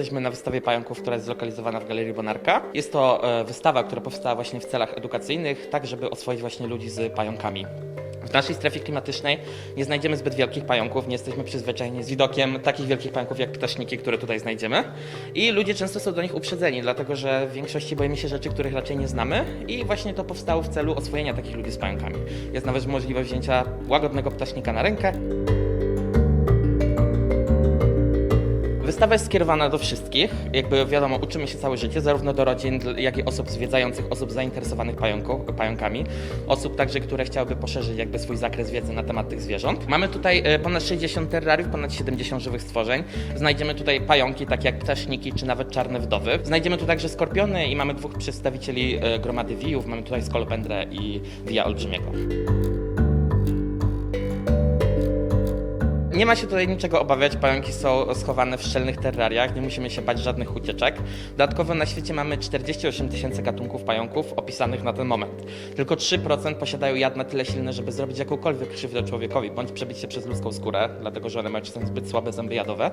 jesteśmy na wystawie pająków, która jest zlokalizowana w Galerii Bonarka. Jest to e, wystawa, która powstała właśnie w celach edukacyjnych, tak żeby oswoić właśnie ludzi z pająkami. W naszej strefie klimatycznej nie znajdziemy zbyt wielkich pająków, nie jesteśmy przyzwyczajeni z widokiem takich wielkich pająków jak ptaszniki, które tutaj znajdziemy. I ludzie często są do nich uprzedzeni, dlatego że w większości boimy się rzeczy, których raczej nie znamy i właśnie to powstało w celu oswojenia takich ludzi z pająkami. Jest nawet możliwość wzięcia łagodnego ptasznika na rękę Wystawa jest skierowana do wszystkich. Jakby wiadomo, uczymy się całe życie, zarówno do rodzin, jak i osób zwiedzających, osób zainteresowanych pająku, pająkami, osób także, które chciałyby poszerzyć jakby swój zakres wiedzy na temat tych zwierząt. Mamy tutaj e, ponad 60 terrariów, ponad 70 żywych stworzeń. Znajdziemy tutaj pająki, takie jak ptaszniki, czy nawet czarne wdowy. Znajdziemy tu także skorpiony i mamy dwóch przedstawicieli e, gromady wijów. Mamy tutaj skolopendrę i wija olbrzymiego. Nie ma się tutaj niczego obawiać, pająki są schowane w szczelnych terrariach, nie musimy się bać żadnych ucieczek. Dodatkowo na świecie mamy 48 tysięcy gatunków pająków opisanych na ten moment. Tylko 3% posiadają jad na tyle silny, żeby zrobić jakąkolwiek krzywdę człowiekowi, bądź przebić się przez ludzką skórę, dlatego że one mają czasem zbyt słabe zęby jadowe.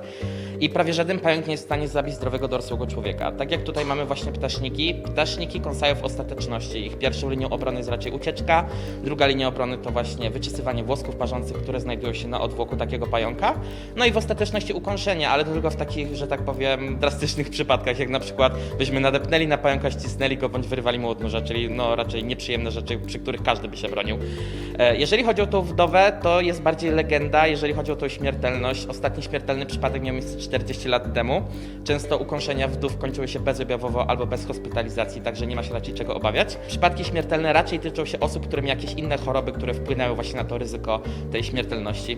I prawie żaden pająk nie jest w stanie zabić zdrowego dorosłego człowieka. Tak jak tutaj mamy właśnie ptaszniki, ptaszniki kąsają w ostateczności. Ich pierwszą linią obrony jest raczej ucieczka, druga linia obrony to właśnie wyczesywanie włosków parzących, które znajdują się na odwłoku takiego pająka. No i w ostateczności ukąszenie, ale tylko w takich, że tak powiem, drastycznych przypadkach, jak na przykład byśmy nadepnęli na pająka, ścisnęli go bądź wyrwali mu odnóża, czyli no raczej nieprzyjemne rzeczy, przy których każdy by się bronił. E, Jeżeli chodzi o tą wdowę, to jest bardziej legenda, jeżeli chodzi o tą śmiertelność. Ostatni śmiertelny przypadek miał miejsce 40 lat temu. Często ukąszenia wdów kończyły się bezobjawowo albo bez hospitalizacji, także nie ma się raczej czego obawiać. Przypadki śmiertelne raczej tyczą się osób, które miały jakieś inne choroby, które wpłynęły właśnie na to ryzyko tej śmiertelności.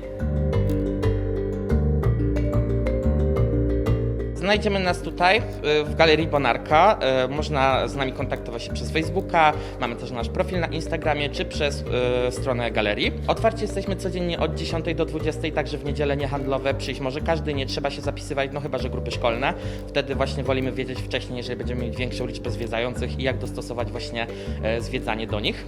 Znajdziemy nas tutaj w Galerii Bonarka. Y, Można z nami kontaktować się przez Facebooka, mamy też nasz profil na Instagramie czy przez y, stronę galerii. Otwarci jesteśmy codziennie od 10 do 20, także w niedzielę niehandlowe przyjść może każdy, nie trzeba się zapisywać, no chyba, że grupy szkolne. Wtedy właśnie wolimy wiedzieć wcześniej, jeżeli będziemy mieć większą liczbę zwiedzających i jak dostosować właśnie e, zwiedzanie do nich.